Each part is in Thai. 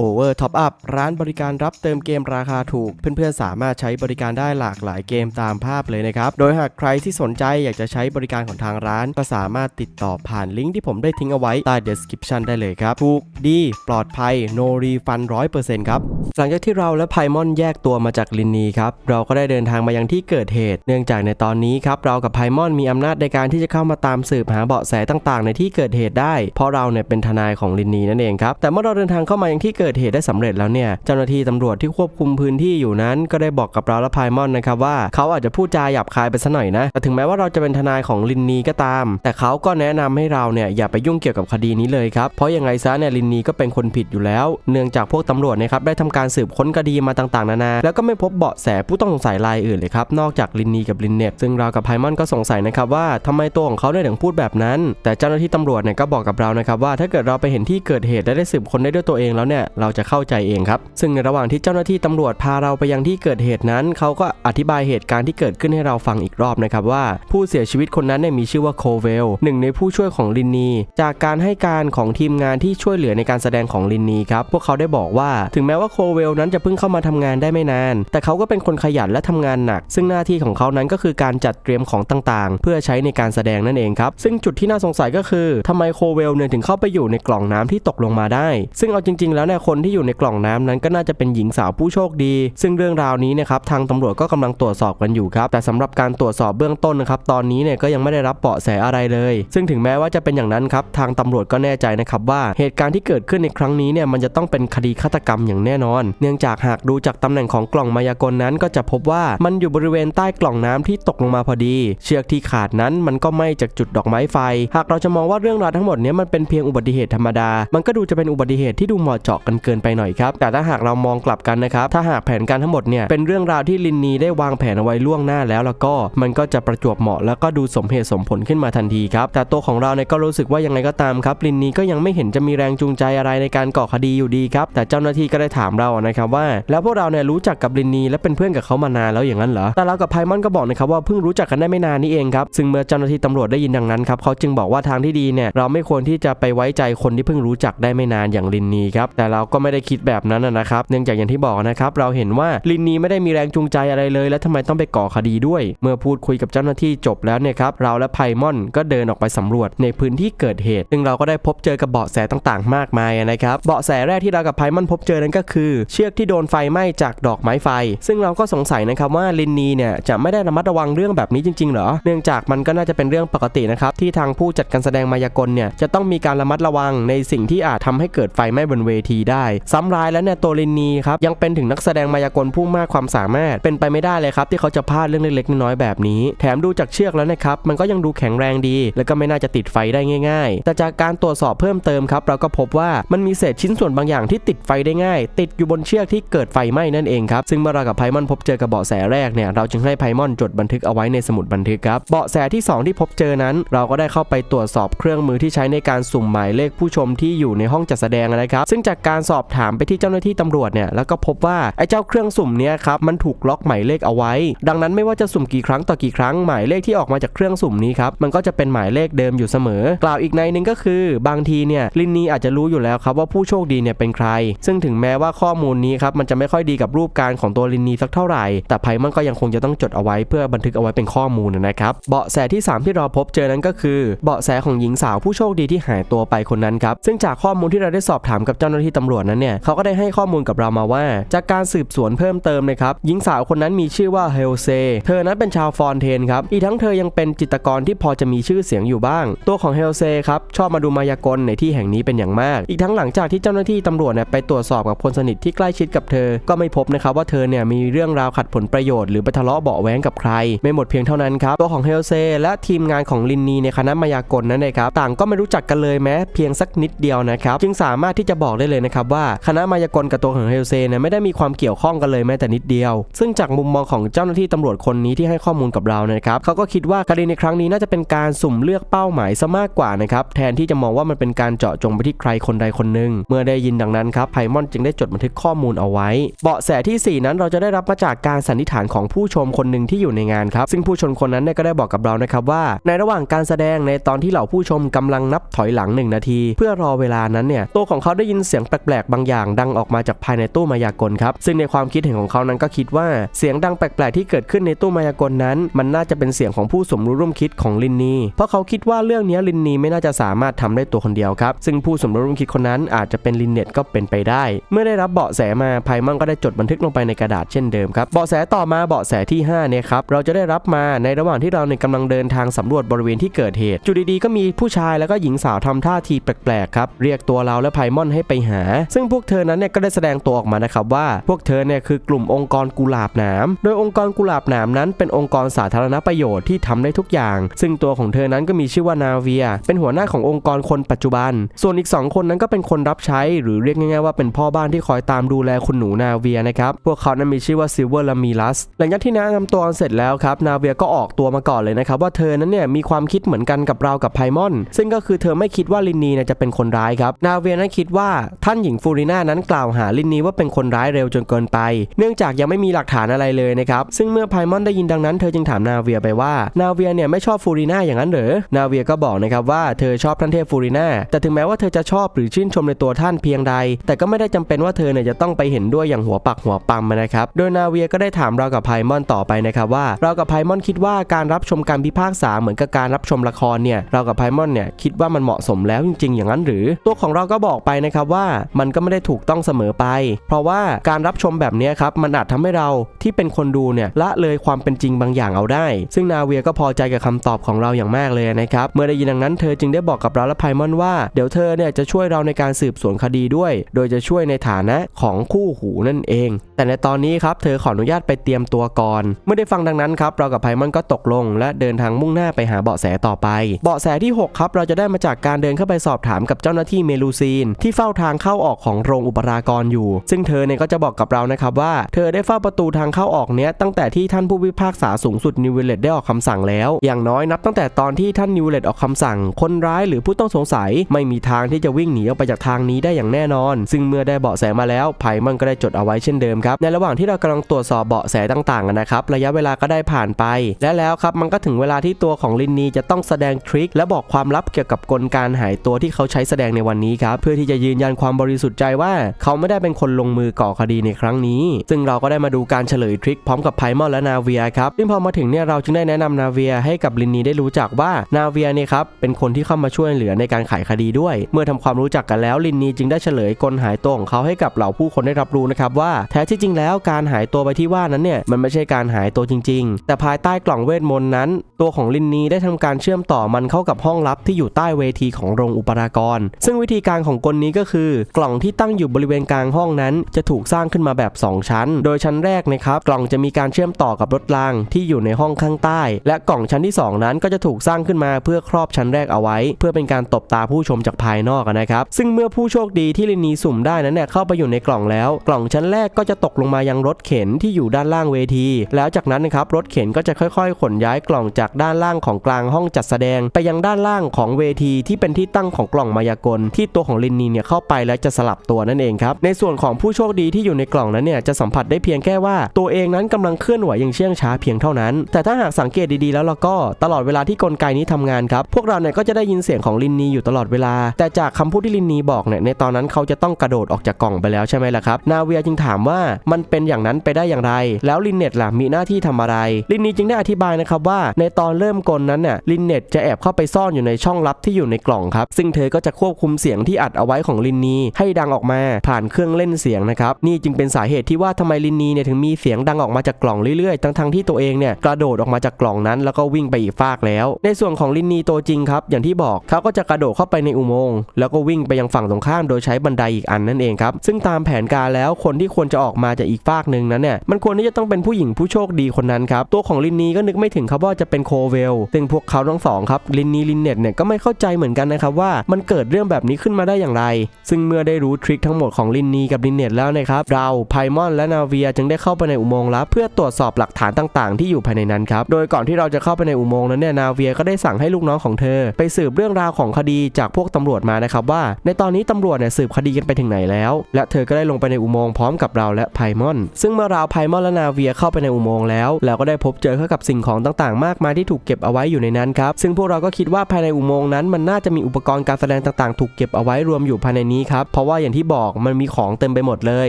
Over Top Up ร้านบริการรับเติมเกมราคาถูก เพื่อนๆ สามารถใช้บริการได้หลากหลายเกมตามภาพเลยนะครับ โดยหากใครที่สนใจอยากจะใช้บริการของทางร้าน ก็สามารถติดต่อผ่านลิงก์ที่ผมได้ทิ้งเอาไว้ใต้ description ได้เลยครับ ถูกดี ปลอดภัย no refund 100%ครับ หลังจากที่เราและไพมอนแยกตัวมาจากลินนีครับ เราก็ได้เดินทางมายังที่เกิดเหตุ เนื่องจากในตอนนี้ครับเรากับไพมอนมีอำนาจในการที่จะเข้ามาตามสืบหาเบาะแสต่างๆ ในที่เกิดเหตุได้ เพราะเราเนี่ยเป็นทนายของลินนีนั่นเองครับ แต่เมื่อเราเดินทางเข้ามายังที่เเกิดเหตุได้สำเร็จแล้วเนี่ยเจ้าหน้าที่ตำรวจที่ควบคุมพื้นที่อยู่นั้น ก็ได้บอกกับเราและไพมอนนะครับว่าเขาอาจจะพูดจาหยาบคายไปซะหน่อยนะแต่ถึงแม้ว่าเราจะเป็นทนายของลินนีก็ตาม แต่เขาก็แนะนำให้เราเนี่ยอย่าไปยุ่งเกี่ยวกับคดีนี้เลยครับเพราะยังไงซะเนี่ยลินนีก็เป็นคนผิดอยู่แล้ว เนื่องจากพวกตำรวจนะครับได้ทำการสืบค้นคดีมาต่างๆ นานา แล้วก็ไม่พบเบาะแสผู้ต้องสงสัยรายอื่นเลยครับนอกจากลินนีกับลินเน็บซึ่งเรากับไพมอนก็สงสัยนะครับว่าทำไมตัวของเขาได้ถึงพูดแบบนั้น แต่เจ้าหน้าที่ตำรวจเนี่ยก็บอกกับเรานะครับว่าถ้าเกิดเราไปเห็นที่เกิดเหตุและได้สืบค้นได้ด้วยตัวเองแล้วเนี่ยเราจะเข้าใจเองครับ ซึ่งในระหว่างที่เจ้าหน้าที่ตำรวจพาเราไปยังที่เกิดเหตุนั้น เขาก็อธิบายเหตุการณ์ที่เกิดขึ้นให้เราฟังอีกรอบนะครับว่า ผู้เสียชีวิตคนนั้นเนี่ยมีชื่อว่าโคเวลหนึ่งในผู้ช่วยของลินนี จากการให้การของทีมงานที่ช่วยเหลือในการแสดงของลินนีครับพวกเขาได้บอกว่า ถึงแม้ว่าโคเวลนั้นจะเพิ่งเข้ามาทำงานได้ไม่นาน แต่เขาก็เป็นคนขยันและทำงานหนัก ซึ่งหน้าที่ของเขานั้นก็คือการจัดเตรียมของต่างๆ เพื่อใช้ในการแสดงนั่นเองครับซึ่งจุดที่น่าสงสัยก็คือทำไมโคเวลเนี่ยถึงเข้าไปอยู่ในกล่องน้ำที่ตกลงมาได้ ซึ่งเอาจริง ๆ แล้วเนี่ยคนที่อยู่ในกล่องน้ำนั้นก็น่าจะเป็นหญิงสาวผู้โชคดี ซึ่งเรื่องราวนี้นะครับทางตำรวจก็กำลังตรวจสอบกันอยู่ครับแต่สำหรับการตรวจสอบเบื้องต้นนะครับตอนนี้เนี่ยก็ยังไม่ได้รับเบาะแสอะไรเลย ซึ่งถึงแม้ว่าจะเป็นอย่างนั้นครับทางตำรวจก็แน่ใจนะครับว่าเหตุการณ์ที่เกิดขึ้นในครั้งนี้เนี่ยมันจะต้องเป็นคดีฆาตกรรมอย่างแน่นอน เนื่องจากหากดูจากตำแหน่งของกล่องมายากลนั้นก็จะพบว่ามันอยู่บริเวณใต้กล่องน้ำที่ตกลงมาพอดี เชือกที่ขาดนั้นมันก็ไม้จากจุดดอกไม้ไฟ หากเราจะมองว่าเรื่องราวทั้งหมดนี้มันเป็นเพียงอุบัติเหตุธรรมดา มันก็ดูจะเป็นอุบัติเหตุที่ดูเหมาะเจาะกันเกินไปหน่อยครับ แต่ถ้าหากเรามองกลับกันนะครับ ถ้าหากแผนการทั้งหมดเนี่ยเป็นเรื่องราวที่ลินนีได้วางแผนเอาไว้ล่วงหน้าแล้วแล้วก็มันก็จะประจวบเหมาะแล้วก็ดูสมเหตุสมผลขึ้นมาทันทีครับ แต่ตัวของเราเนี่ยก็รู้สึกว่ายังไงก็ตามครับ ลินนีก็ยังไม่เห็นจะมีแรงจูงใจอะไรในการก่อคดีอยู่ดีครับ แต่เจ้าหน้าที่ก็ได้ถามเรานะครับว่า แล้วพวกเราเนี่ยรู้จักกับลินนีและเป็นเพื่อนกับเขามานานแล้วอย่างนั้นเหรอ แต่เรากับไพมอนก็บอกนะครับว่าเพิ่งรู้จักกันได้ไม่นานนี้เองครับ ซึ่งเมื่อเจ้าหน้าที่ตำรวจได้ยินดังนั้นครับเขาจึงบอกว่าทางที่ดีเนี่ยเราไม่ควรที่จะไปไว้ใจคนที่เพิ่งรู้จักได้ไม่นานอย่างลินนีครับแต่เราก็ไม่ได้คิดแบบนั้นนะครับ เนื่องจากอย่างที่บอกนะครับเราเห็นว่าลินนีไม่ได้มีแรงจูงใจอะไรเลย และทำไมต้องไปก่อคดีด้วย เมื่อพูดคุยกับเจ้าหน้าที่จบแล้วเนี่ยครับเราและไพมอนก็เดินออกไปสำรวจในพื้นที่เกิดเหตุ ซึ่งเราก็ได้พบเจอกับเบาะแสต่างๆ มากมายนะครับเบาะแสแรกที่เรากับไพมอนพบเจอนั้นก็คือ เชือกที่โดนไฟไหม้จากดอกไม้ไฟ ซึ่งเราก็สงสัยนะครับว่าลินนีเนี่ยจะไม่ได้ระมัดระวังเรื่องแบบนี้จริงๆเหรอเนื่องจากมันก็น่าจะเป็นเรื่องปกตินะครับที่ทางผู้จัดการแสดงมายากลเนี่ยจะต้องมีการระมัดระวังในสิ่งที่อาจทำให้เกิดไฟไหม้บนเวทีได้ซ้ำร้ายแล้วเนี่ยตัวลินนีครับยังเป็นถึงนักแสดงมายากลผู้มากความสามารถเป็นไปไม่ได้เลยครับที่เขาจะพลาดเรื่องเล็กๆน้อยๆแบบนี้ แถมดูจากเชือกแล้วนะครับมันก็ยังดูแข็งแรงดี แล้วก็ไม่น่าจะติดไฟได้ง่าย ๆ แต่จากการตรวจสอบเพิ่มเติมครับเราก็พบว่ามันมีเศษชิ้นส่วนบางอย่างที่ติดไฟได้ง่าย ติดอยู่บนเชือกที่เกิดไฟไหม้นั่นเองครับซึ่งเมื่อเรากับไพมอนพบเจอกับเบาะแสแรกเนี่ยเราจึงให้ไพมอนจดบันทึกเอาไว้ในสมุดบันทึกครับเบาะแสที่ 2 ที่พบเจอนั้น เราก็ได้เข้าไปตรวจสอบเครื่องมือที่ใช้ในการสุ่มหมายเลขผู้ชมที่อยู่ในห้องจัดแสดงนะครับซึ่งจากการการสอบถามไปที่เจ้าหน้าที่ตำรวจเนี่ยแล้วก็พบว่าไอ้เจ้าเครื่องสุ่มเนี้ยครับมันถูกล็อกหมายเลขเอาไว้ ดังนั้นไม่ว่าจะสุ่มกี่ครั้งต่อกี่ครั้งหมายเลขที่ออกมาจากเครื่องสุ่มนี้ครับมันก็จะเป็นหมายเลขเดิมอยู่เสมอ กล่าวอีกในหนึ่งก็คือบางทีเนี่ยลินนีอาจจะรู้อยู่แล้วครับว่าผู้โชคดีเนี่ยเป็นใคร ซึ่งถึงแม้ว่าข้อมูลนี้ครับมันจะไม่ค่อยดีกับรูปการของตัวลินนีสักเท่าไหร่ แต่ไพมันก็ยังคงจะต้องจดเอาไว้เพื่อบันทึกเอาไว้เป็นข้อมูลนะครับเบาะแสที่ 3 ที่เราพบเจอนั้นก็คือ เบาะแสของหญิงสาวผู้โชคดีที่หายตัวไปคนนั้นครับซึ่งจากข้อมูลที่เราได้สอบถามกับเจ้าหน้าที่ตำรวจนั้นเนี่ยเขาก็ได้ให้ข้อมูลกับเรามาว่า จากการสืบสวนเพิ่มเติมนะครับหญิงสาวคนนั้นมีชื่อว่าเฮลเซเธอนั้นเป็นชาวฟอนเทนครับอีกทั้งเธอยังเป็นจิตรกรที่พอจะมีชื่อเสียงอยู่บ้าง ตัวของเฮลเซครับชอบมาดูมายากลในที่แห่งนี้เป็นอย่างมาก อีกทั้งหลังจากที่เจ้าหน้าที่ตำรวจเนี่ยไปตรวจสอบกับคนสนิทที่ใกล้ชิดกับเธอ ก็ไม่พบนะครับว่าเธอเนี่ยมีเรื่องราวขัดผลประโยชน์หรือไปทะเลาะเบาแว้งกับใคร ไม่หมดเพียงเท่านั้นครับตัวของเฮลเซและทีมงานของลินนีในคณะมายากลนั้นนะครับต่างก็ไม่รู้จักกันเลยแม้เพียงสักนิดเดียวนะครับจึงสามารถที่จะบอกได้เลยนะครับว่าคณะมายากลกับตัวของเฮลเซเนี่ยไม่ได้มีความเกี่ยวข้องกันเลยแม้แต่นิดเดียว ซึ่งจากมุมมองของเจ้าหน้าที่ตำรวจคนนี้ที่ให้ข้อมูลกับเรานะครับเขาก็คิดว่าคดีในครั้งนี้น่าจะเป็นการสุ่มเลือกเป้าหมายซะมากกว่านะครับแทนที่จะมองว่ามันเป็นการเจาะจงไปที่ใครคนใดคนหนึ่งเมื่อได้ยินดังนั้นครับไพมอนจึงได้จดบันทึกข้อมูลเอาไว้ เบาะแสที่ 4 นั้นเราจะได้รับมาจากการสันนิษฐานของผู้ชมคนหนึ่งที่อยู่ในงานครับซึ่งผู้ชมคนนั้นเนี่ยก็ได้บอกกับเรานะครับว่า ในระหว่างการแสดงในตอนที่เหล่าผู้ชมกำลังนับถอยหลัง 1 นาที เพื่อรอเวลานั้นเนี่ยตัวของเขาได้ยินเสียงแปลกๆบางอย่างดังออกมาจากภายในตู้มายากลครับซึ่งในความคิดเห็นของเขานั้นก็คิดว่าเสียงดังแปลกๆที่เกิดขึ้นในตู้มายากลนั้น มันน่าจะเป็นเสียงของผู้สมรู้ร่วมคิดของลินนีเพราะเขาคิดว่าเรื่องนี้ลินนีไม่น่าจะสามารถทำได้ตัวคนเดียวครับซึ่งผู้สมรู้ร่วมคิดคนนั้นอาจจะเป็นลินเน็ตก็เป็นไปได้ เมื่อได้รับเบาะแสมาไพมอนก็ได้จดบันทึกลงไปในกระดาษเช่นเดิมครับเบาะแสต่อมาเบาะแสที่5เนี่ยครับเราจะได้รับมาในระหว่างที่เราเนี่ยกำลังเดินทางสำรวจบริเวณที่เกิดเหตุจุดดีๆก็มีผู้ชายแล้วก็หญิงสาวทำท่าทีแปลกๆครับเรียกตัวเราและไพมอนให้ไปหาซึ่งพวกเธอนั้นเนี่ยก็ได้แสดงตัวออกมานะครับว่า พวกเธอเนี่ยคือกลุ่มองค์กรกุหลาบหนาม โดยองค์กรกุหลาบหนามนั้นเป็นองค์กรสาธารณประโยชน์ที่ทำได้ทุกอย่าง ซึ่งตัวของเธอนั้นก็มีชื่อว่านาเวีย เป็นหัวหน้าขององค์กรคนปัจจุบัน ส่วนอีก 2 คนนั้นก็เป็นคนรับใช้หรือเรียกง่ายๆว่าเป็นพ่อบ้านที่คอยตามดูแลคุณหนูนาเวียนะครับพวกเขานั้นมีชื่อว่าซิลเวอร์และมีลัสหลังจากที่แนะนำตัวเสร็จแล้วครับนาเวียก็ออกตัวมาก่อนเลยนะครับว่าเธอนั้นเนี่ยมีความคิดเหมือนกันกับเรากับไพมอน ซึ่งก็คือเธอไม่คิดว่าลินนีเนี่ยจะเป็นคนร้ายครับนาเวียนั้นคิดว่าท่านหญิงฟูริน่านั้นกล่าวหาลินนีว่าเป็นคนร้ายเร็วจนเกินไป เนื่องจากยังไม่มีหลักฐานอะไรเลยนะครับซึ่งเมื่อไพมอนได้ยินดังนั้นเธอจึงถามนาเวียไปว่านาเวียเนี่ยไม่ชอบฟูริน่าอย่างนั้นเหรอนาเวียก็บอกนะครับว่าเธอชอบท่านเทพฟูริน่าแต่ถึงแม้ว่าเธอจะชอบหรือชื่นชมในตัวท่านเพียงใด แต่ก็ไม่ได้จำเป็นว่าเธอเนี่ยจะต้องไปเห็นด้วยอย่างหัวปักหัวปั๊มนะครับโดยนาเวียก็ได้ถามเรากับไพมอนต่อไปนะครับว่าเรากับไพมอนคิดว่าการรับชมการพิพากษาเหมือนกับการรับชมละครเนี่ยเรากับไพมอนเนี่ยคิดว่ามันเหมาะสมแล้วจริงๆ อย่างนั้นหรือ ตัวของเราก็บอกไปนะครับว่ามันก็ไม่ได้ถูกต้องเสมอไป เพราะว่าการรับชมแบบนี้ครับมันอาจทำให้เราที่เป็นคนดูเนี่ยละเลยความเป็นจริงบางอย่างเอาได้ ซึ่งนาเวียก็พอใจกับคำตอบของเราอย่างมากเลยนะครับเมื่อได้ยินดังนั้นเธอจึงได้บอกกับเราและไพมอนว่า เดี๋ยวเธอเนี่ยจะช่วยเราในการสืบสวนคดีด้วย โดยจะช่วยในฐานะของคู่หูนั่นเอง แต่ในตอนนี้ครับเธอขออนุญาตไปเตรียมตัวก่อนเมื่อได้ฟังดังนั้นครับเรากับไพมอนก็ตกลง และเดินทางมุ่งหน้าไปหาเบาะแสต่อไป เบาะแสที่หกครับเราจะได้มาจากการเดินเข้าไปสอบถามกับเจ้าหน้าที่เมลูซีนที่เฝ้าทางเข้าาออกของโรงอุปรากรอยู่ ซึ่งเธอเนี่ยก็จะบอกกับเรานะครับว่า เธอได้เฝ้าประตูทางเข้าออกเนี้ยตั้งแต่ที่ท่านผู้พิพากษาสูงสุดนิวเวเลตได้ออกคำสั่งแล้ว อย่างน้อยนับตั้งแต่ตอนที่ท่านนิวเวเลตออกคำสั่ง คนร้ายหรือผู้ต้องสงสัย ไม่มีทางที่จะวิ่งหนีออกไปจากทางนี้ได้อย่างแน่นอน ซึ่งเมื่อได้เบาะแสมาแล้วไผ่มันก็ได้จดเอาไว้เช่นเดิมครับในระหว่างที่เรากำลังตรวจสอบเบาะแสต่างๆนะครับระยะเวลาก็ได้ผ่านไป และแล้วครับมันก็ถึงเวลาที่ตัวของลินนีจะต้องแสดงทริคและบอกความลับเกี่ยวกับกลการหายตัวที่เขาใช้แสดงในวันนี้ครับเพื่อที่จะยืนยันความบริสุทธิ์ใจว่าเขาไม่ได้เป็นคนลงมือก่อคดีในครั้งนี้ ซึ่งเราก็ได้มาดูการเฉลยทริคพร้อมกับไพมอนและนาเวียครับซึ่งพอมาถึงเนี่ยเราจึงได้แนะนำนาเวียให้กับลินนีได้รู้จักว่านาเวียเนี่ยครับเป็นคนที่เข้ามาช่วยเหลือในการไขคดีด้วย เมื่อทำความรู้จักกันแล้วลินนีจึงได้เฉลยกลหายตัวของเขาให้กับเหล่าผู้คนได้รับรู้นะครับว่าแท้ที่จริงแล้วการหายตัวไปที่ว่านั้นเนี่ยมันไม่ใช่การหายตัวจริง ๆ แต่ภายใต้กล่องเวทมนต์นั้น ตัวของลินนีได้ทำการเชื่อมต่อมันเข้ากับห้องลับที่อยู่ใต้เวทีของโรงอุปรากร ซึ่งวิธีการของกลนี้ก็คือกล่องที่ตั้งอยู่บริเวณกลางห้องนั้น จะถูกสร้างขึ้นมาแบบ 2 ชั้น โดยชั้นแรกนะครับกล่องจะมีการเชื่อมต่อกับรถรางที่อยู่ในห้องข้างใต้ และกล่องชั้นที่ 2 นั้นก็จะถูกสร้างขึ้นมาเพื่อครอบชั้นแรกเอาไว้ เพื่อเป็นการตบตาผู้ชมจากภายนอกนะครับซึ่งเมื่อผู้โชคดีที่ลินีสุ่มได้นั้นเนี่ยเข้าไปอยู่ในกล่องแล้ว กล่องชั้นแรกก็จะตกลงมายังรถเข็นที่อยู่ด้านล่างเวที แล้วจากนั้นนะครับรถเข็นก็จะค่อยๆ ขนย้ายกล่องจากด้านล่างของกลางห้องจัดแสดง ไปยังด้านล่างของเวทีที่เป็นที่ตั้งของกล่องมายากลที่ตัวของลินีเนี่ยเข้าไปแล้วจะสลับตัวนั่นเองครับในส่วนของผู้โชคดีที่อยู่ในกล่องนั้นเนี่ยจะสัมผัสได้เพียงแค่ว่าตัวเองนั้นกำลังเคลื่อนไหวอย่างเชื่องช้าเพียงเท่านั้น แต่ถ้าหากสังเกตดีๆแล้วเราก็ตลอดเวลาที่กลไกนี้ทำงานครับพวกเราเนี่ยก็จะได้ยินเสียงของลินนีอยู่ตลอดเวลา แต่จากคำพูดที่ลินนีบอกเนี่ยในตอนนั้นเขาจะต้องกระโดดออกจากกล่องไปแล้วใช่ไหมล่ะครับนาเวียจึงถามว่ามันเป็นอย่างนั้นไปได้อย่างไร แล้วลินเน็ตล่ะมีหน้าที่ทำอะไร ลินนีจึงได้อธิบายนะครับว่า ในตอนเริ่มกลนั้นเนี่ยลินเน็ตจะแอบเข้าไปซ่อนอยู่ในช่องลับที่อยู่ในกล่องครับซึ่งเธอก็จะควบคุมเสียงที่อัดเอาไว้ของลินนีให้ดังออกมาผ่านเครื่องเล่นเสียงนะครับนี่จึงเป็นสาเหตุที่ว่าทำไมลินนีเนี่ยถึงมีเสียงดังออกมาจากกล่องเรื่อยๆ ทั้งๆที่ตัวเองเนี่ยกระโดดออกมาจากกล่องนั้น แล้วก็วิ่งไปอีกฟากแล้ว ในส่วนของลินนีตัวจริงครับอย่างที่บอกเขาก็จะกระโดดเข้าไปในอุโมงค์แล้วก็วิ่งไปยังฝั่งตรงข้ามโดยใช้บันไดอีกอันนั่นเองครับซึ่งตามแผนการแล้วคนที่ควรจะออกมาจากอีกฟากหนึ่งนั้นเนี่ยมันควรที่จะต้องเป็นผู้หญิงผู้โชคดีคนนั้นครับตัวของลินนีก็นึกไม่ถึงครับว่าจะเป็นโคเวลซึ่งพวกเขาทั้งสองครับลินนีลินเน็ตเนี่ยก็ไม่เข้าใจเหมือนกันนะครับว่ามันเกิดเรื่องแบบนี้ขึ้นมาได้อย่างไร ซึ่งเมื่อได้รู้ทริคทั้งหมดของลินนีกับลินเน็ตแล้วนะครับเราไพมอนและนาเวียจึงได้เข้าไปในอุโมงค์ลับเพื่อตรวจสอบหลักฐานต่างๆ ที่อยู่ภายในนั้นครับโดยก่อนที่เราจะเข้าไปในอุโมงค์นั้นเนี่ยนาเวียก็ได้สั่งให้ลูกน้องของเธอ ไปสืบเรื่องราวของคดีจากพวกตำรวจมานะครับว่า ในตอนนี้ตำรวจเนี่ยสืบคดีกันไปถึงไหนแล้ว และเธอก็ได้ลงไปในอุโมงค์พร้อมกับเราและไพมอน ซึ่งเมื่อเราไพมอนและนาเวียเข้าไปในอุโมงค์แล้วเราก็ได้พบเจอเข้ากับสิ่งของต่างๆ มากมายที่ถูกเก็บเอาไว้อยู่ในนั้นครับซึ่งพวกเราก็คิดว่าภายในอุโมงค์นั้นมันน่าจะมีอุปกรณ์การแสดงต่างๆ ถูกเก็บเอาไว้รวมอยู่ภายในนี้ครับเพราะว่าอย่างที่บอกมันมีของเต็มไปหมดเลย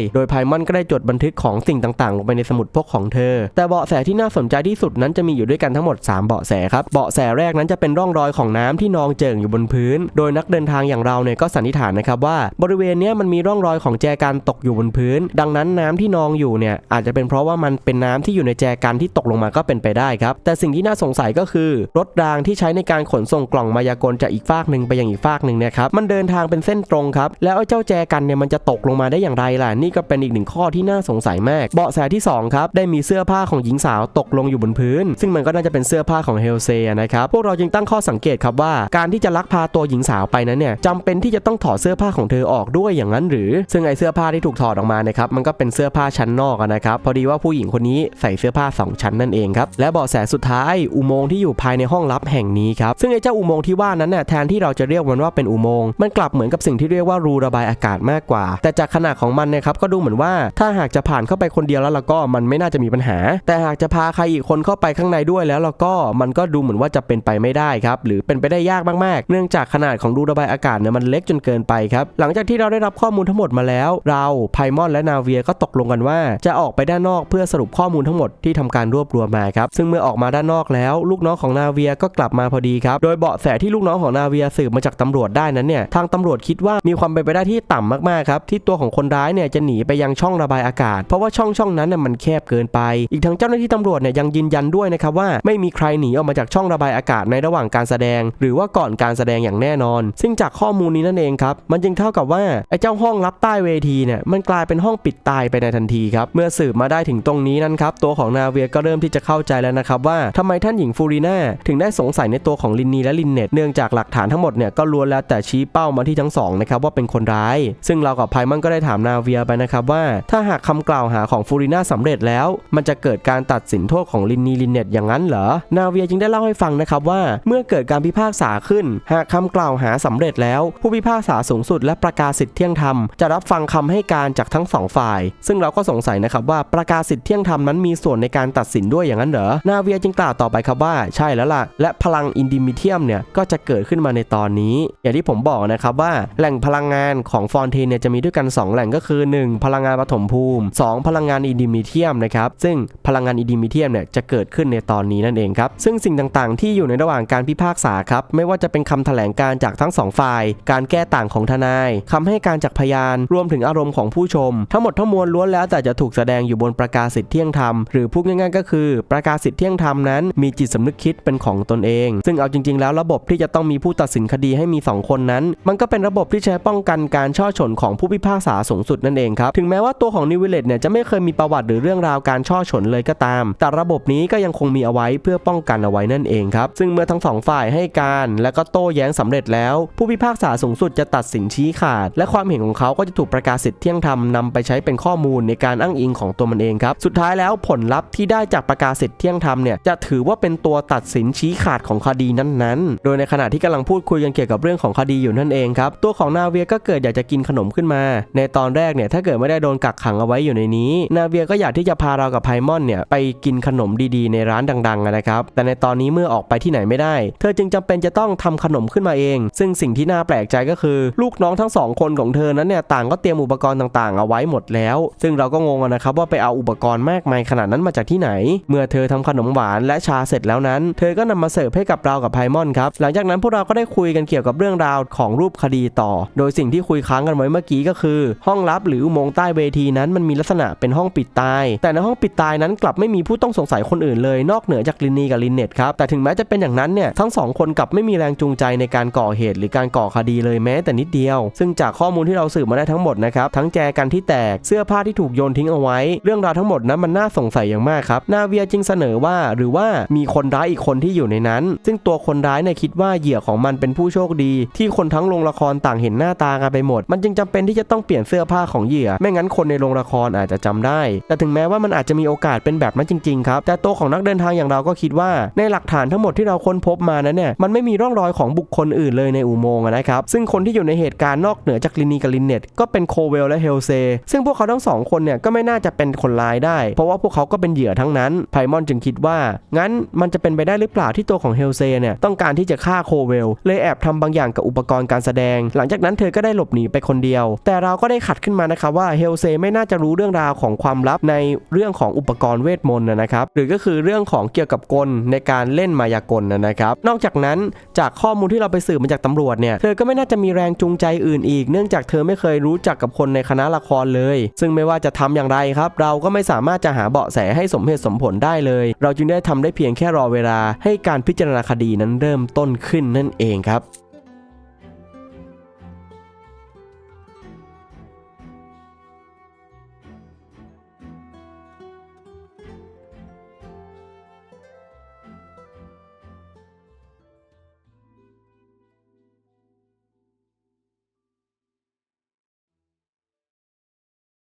โดยไพมอนก็ได้จดบันทึกของสิ่งต่างๆ ลงไปในสมุดพกของเธอ แต่เบาะแสที่น่าสนใจที่สุดนั้นจะมีอยู่ด้วยกันทั้งหมด 3 เบาะแสครับ เบาะแสแรกนั้นจะเป็นร่องรอยของน้ำที่นองเจิ่งอยู่บนพื้น โดยนักเดินทางอย่างเราเนี่ยก็สันนิษฐานนะครับว่าบริเวณนี้มันมีร่องรอยของแจกันตกอยู่บนพื้น ดังนั้นน้ำที่นองอยู่เนี่ยอาจจะเป็นเพราะว่ามันเป็นน้ำที่อยู่ในแจกันที่ตกลงมาก็เป็นไปได้ครับ แต่สิ่งที่น่าสงสัยก็คือ รถรางที่ใช้ในการขนส่งกล่องมายากลจากอีกฟากหนึ่งไปยังอีกฟากหนึ่งนะครับมันเดินทางเป็นเส้นตรงครับแล้วไอ้เจ้าแจกันเนี่ยมันจะตกลงมาได้อย่างไรล่ะ นี่ก็เป็นอีกหนึ่งข้อที่น่าสงสัยมาก เบาะแสที่สองครับได้มีเสื้อผ้าของหญิงสาวตกลงอยู่บนพื้น ซึ่งมันก็น่าจะเป็นเสื้อผ้าของเฮลเซนะครับพวกเราจึงตั้งข้อสังเกตครับว่าการที่จะลักพาตัวหญิงสาวไปนั้นเนี่ยจำเป็นที่จะต้องถอดเสื้อผ้าของเธอออกด้วยอย่างนั้นหรือ ซึ่งไอ้เสื้อผ้าที่ถูกถอดออกมานะครับมันก็เป็นเสื้อผ้าชั้นนอกนะครับพอดีว่าผู้หญิงคนนี้ใส่เสื้อผ้าสองชั้นนั่นเองครับและเบาะแสสุดท้ายอุโมงค์ที่อยู่ภายในห้องลับแห่งนี้ครับซึ่งไอ้เจ้าอุโมงค์ที่ว่านั้นน่ะแทนที่เราจะเรียกมันว่าเป็นอุโมงค์มันกลับเหมือนกับสิ่งที่เรียกว่ารูระบายอากาศมากกว่า แต่จากขนาดของมันนะครับก็ดูเหมือนว่าถ้าหากจะผ่านเข้าไปคนเดียวแล้วแล้วก็มันไม่น่าจะมีปัญหา แต่หากจะพาใครอีกคนเข้าไปข้างในด้วยแล้วแล้วก็มันก็ดูเหมือนว่าจะเป็นไปไม่ได้ครับหรือเป็นไปได้ยากมากๆ เนื่องจากขนาดของรูระบายอากาศเนี่ยมันเล็กจนเกินไปครับหลังจากที่เราได้รับข้อมูลทั้งหมดมาแล้ว เราไพมอนและนาเวียก็ตกลงกันว่า จะออกไปด้านนอกเพื่อสรุปข้อมูลทั้งหมดที่ทำการรวบรวมมาครับซึ่งเมื่อออกมาด้านนอกแล้ว ลูกน้องของนาเวียก็กลับมาพอดีครับโดยเบาะแสที่ลูกน้องของนาเวียสืบมาจากตำรวจได้นั้นเนี่ยทางตำรวจคิดว่ามีความเป็นไปได้ที่ต่ำมากๆครับที่ตัวของคนร้ายเนี่ยจะหนีไปยังช่องระบายอากาศ เพราะว่าช่องช่องนั้นน่ยมันแคบเกินไป อีกทั้งเจ้าหน้าที่ตำรวจเนี่ยยังยืนยันด้วยนะครับว่าไม่มีใครหนีออกมาจากช่องระบายอากาศในระหว่างการแสดง หรือว่าก่อนการแสดงอย่างแน่นอน ซึ่งจากข้อมูลนี้นั่นเองครับมันจึงเท่ากับว่าไอ้เจ้าห้องรับใต้เวทีเนี่ยมันกลายเป็นห้องปิดตายไปในทันทีครับเมื่อสืบมาได้ถึงตรงนี้นั้นครับตัวของนาเวียก็เริ่มที่จะเข้าใจแล้วนะครับว่าทำไมท่านหญิงฟูรีนาถึงได้สงสัยในตัวของลินนีและลินเน็ตเนื่องจากหลักฐานทั้งหมดเนี่ยก็ล้วนแล้วแต่ชี้เป้ามาที่ทั้งสองนะครับว่าเป็นคนร้าย ซึ่งเรากับไพมันก็ได้ถามนาเวียไปนะครับว่า ถ้าหากคำกล่าวหาของฟูรีนาสำเร็จแล้ว มันจะเกิดการตัดสินโทษของลินนีลินเนตอย่างนั้นเหรอ นาเวียจึงได้เล่าให้ฟังนะครับว่า เมื่อเกิดการพิพากษาขึ้น หากคำกล่าวหาสำเร็จแล้ว ผู้พิพากษาสูงสุด และประกาศสิทธิเที่ยงธรรมจะรับฟังคำให้การจากทั้งสองฝ่าย ซึ่งเราก็สงสัยนะครับว่าประกาศสิทธิเที่ยงธรรมนั้นมีส่วนในการตัดสินด้วยอย่างนั้นเหรอ นาเวียจึงกล่าวต่อไปครับว่าใช่แล้วล่ะ และพลังอินดิมิเทียมเนี่ยก็จะเกิดขึ้นมาในตอนนี้ อย่างที่ผมบอกนะครับว่าแหล่งพลังงานของฟอนเทนเนี่ยจะมีด้วยกัน 2 แหล่งก็คือ 1 พลังงานปฐมภูมิ 2 พลังงานอิดิมิเทียมนะครับซึ่งพลังงานอิดิมิเทียมเนี่ยจะเกิดขึ้นในตอนนี้นั่นเองครับซึ่งสิ่งต่างๆ ที่อยู่ในระหว่างการพิพากษาครับไม่ว่าจะเป็นคำแถลงการจากทั้งสองฝ่าย การแก้ต่างของทนายคำให้การจากพยานรวมถึงอารมณ์ของผู้ชม ทั้งหมดทั้งมวลล้วนแล้วแต่จะถูกแสดงอยู่บนประกาศสิทธิเที่ยงธรรมหรือพูดง่ายๆก็คือประกาศสิทธิเที่ยงธรรมนั้นมีจิตสำนึกคิดเป็นของตนเอง ซึ่งเอาจริง ๆ แล้วระบบที่จะต้องมีผู้ตัดสินคดีให้มี 2 คนนั้น มันก็เป็นระบบที่ใช้ป้องกันการช่อฉนของผู้พิพากษาสูงสุดนั่นเองครับ ถึงแม้ว่าตัวของนิวิเลตเนี่ยจะไม่เคยมีประวัติหรือเรื่องราวการช่อฉนเลยก็ตาม แต่ระบบนี้ก็ยังคงมีเอาไว้เพื่อป้องกันเอาไว้นั่นเองครับ ซึ่งเมื่อทั้งสองฝ่ายให้การ และก็โต้แย้งสำเร็จแล้ว ผู้พิพากษาสูงสุดจะตัดสินชี้ขาด และความเห็นของเขาก็จะถูกประกาศสิทธิเที่ยงธรรมนำไปใช้เป็นข้อมูลในการอ้างอิงของตัวมันเองครับ สุดท้ายแล้วผลลัพธ์ที่ได้จากประกาศสิทธิเที่ยงธรรมเนี่ยจะถือว่าเป็นตัวตัดสินชี้ขาดของคดีนั้นๆ โดยในขณะที่กำลังพูดคุยกันเกี่ยวกับเรื่องของคดีอยู่นั่นเองครับตัวของนาเวียก็เกิดอยากจะกินขนมขึ้นมา ในตอนแรกเนี่ยถ้าเกิดไม่ได้โดนกักขังเอาไว้อยู่ในนี้ นาเวียก็อยากที่จะพาเรากับไพมอนเนี่ยไปกินขนมดีๆ ในร้านดังๆนะครับแต่ในตอนนี้เมื่อออกไปที่ไหนไม่ได้ เธอจึงจำเป็นจะต้องทำขนมขึ้นมาเอง ซึ่งสิ่งที่น่าแปลกใจก็คือ ลูกน้องทั้งสองคนของเธอนั้นเนี่ยต่างก็เตรียมอุปกรณ์ต่างๆ เอาไว้หมดแล้ว ซึ่งเราก็งงนะครับว่าไปเอาอุปกรณ์มากมายขนาดนั้นมาจากที่ไหน เมื่อเธอทำขนมหวานและชาเสร็จแล้วนั้น เธอก็นำมาเสิร์ฟให้กับเรากับไพมอนครับหลังจากนั้นพวกเราก็ได้คุยกันเกี่ยวกับเรื่องราวของรูปคดีต่อ โดยสิ่งที่คุยค้างกันไว้เมื่อกี้ก็คือ ห้องลับหรืออุโมงค์ใต้เวทีนั้นมันมีลักษณะเป็นห้องปิดตาย แต่ในห้องปิดตายนั้นกลับไม่มีผู้ต้องสงสัยคนอื่นเลยนอกเหนือจากลินนีกับลินเนตครับแต่ถึงแม้จะเป็นอย่างนั้นเนี่ยทั้งสองคนกลับไม่มีแรงจูงใจในการก่อเหตุหรือการก่อคดีเลยแม้แต่นิดเดียว ซึ่งจากข้อมูลที่เราสืบมาได้ทั้งหมดนะครับทั้งแจกันที่แตกเสื้อผ้าที่ถูกโยนทิ้งเอาไว้ เรื่องราวทั้งหมดนั้นมันน่าสงสัยอย่างมากครับนาเวียจึงเสนอว่าหรือว่ามีคนร้ายอีกคนที่อยู่ในนั้น ซึ่งตัวคนร้ายเนี่ยคิดว่าเหยื่อของมันเป็นผู้โชคดี ที่คนทั้งโรงละครต่างเห็นหน้าตากันไปหมด มันจึงจำเป็นที่จะต้องเปลี่ยนเสื้อผ้าของเหยื่อ ไม่งั้นคนในโรงละครอาจจะจำได้ แต่ถึงแม้ว่ามันอาจจะมีโอกาสเป็นแบบนั้นจริงๆครับ แต่ตัวของนักเดินทางอย่างเราก็คิดว่า ในหลักฐานทั้งหมดที่เราค้นพบมานั้นเนี่ย มันไม่มีร่องรอยของบุคคลอื่นเลยในอุโมงค์นะครับ ซึ่งคนที่อยู่ในเหตุการณ์นอกเหนือจากลินีกับลินเน็ตก็เป็นโคเวลและเฮลเซ ซึ่งพวกเขาทั้งสองคนเนี่ยก็ไม่น่าจะเป็นคนร้ายได้ เพราะว่าพวกเขาก็เป็นเหยื่อทั้งนั้น ไพมอนจึงคิดว่า งั้นมันจะเป็นไปได้หรือเปล่าที่ตัวของเฮลเซเนี่ยต้องการที่จะฆ่าโคเวล เลยแอบทำบางอย่างกับอุปกรณ์การแสดง หลังจากนั้นเธอก็ได้หลบหนีไปคนเดียว แต่เราก็ได้ขัดขึ้นมานะครับว่าเฮลเซไม่น่าจะรู้เรื่องราวของความลับในเรื่องของอุปกรณ์เวทมนต์นะครับหรือก็คือเรื่องของเกี่ยวกับกลในการเล่นมายากลนะครับนอกจากนั้นจากข้อมูลที่เราไปสืบมาจากตำรวจเนี่ยเธอก็ไม่น่าจะมีแรงจูงใจอื่นอีก เนื่องจากเธอไม่เคยรู้จักกับคนในคณะละครเลย ซึ่งไม่ว่าจะทำอย่างไรครับ เราก็ไม่สามารถจะหาเบาะแสให้สมเหตุสมผลได้เลย เราจึงได้ทำได้เพียงแค่รอเวลาให้การพิจารณาคดีนั้นเริ่มต้นขึ้นนั่นเองครับ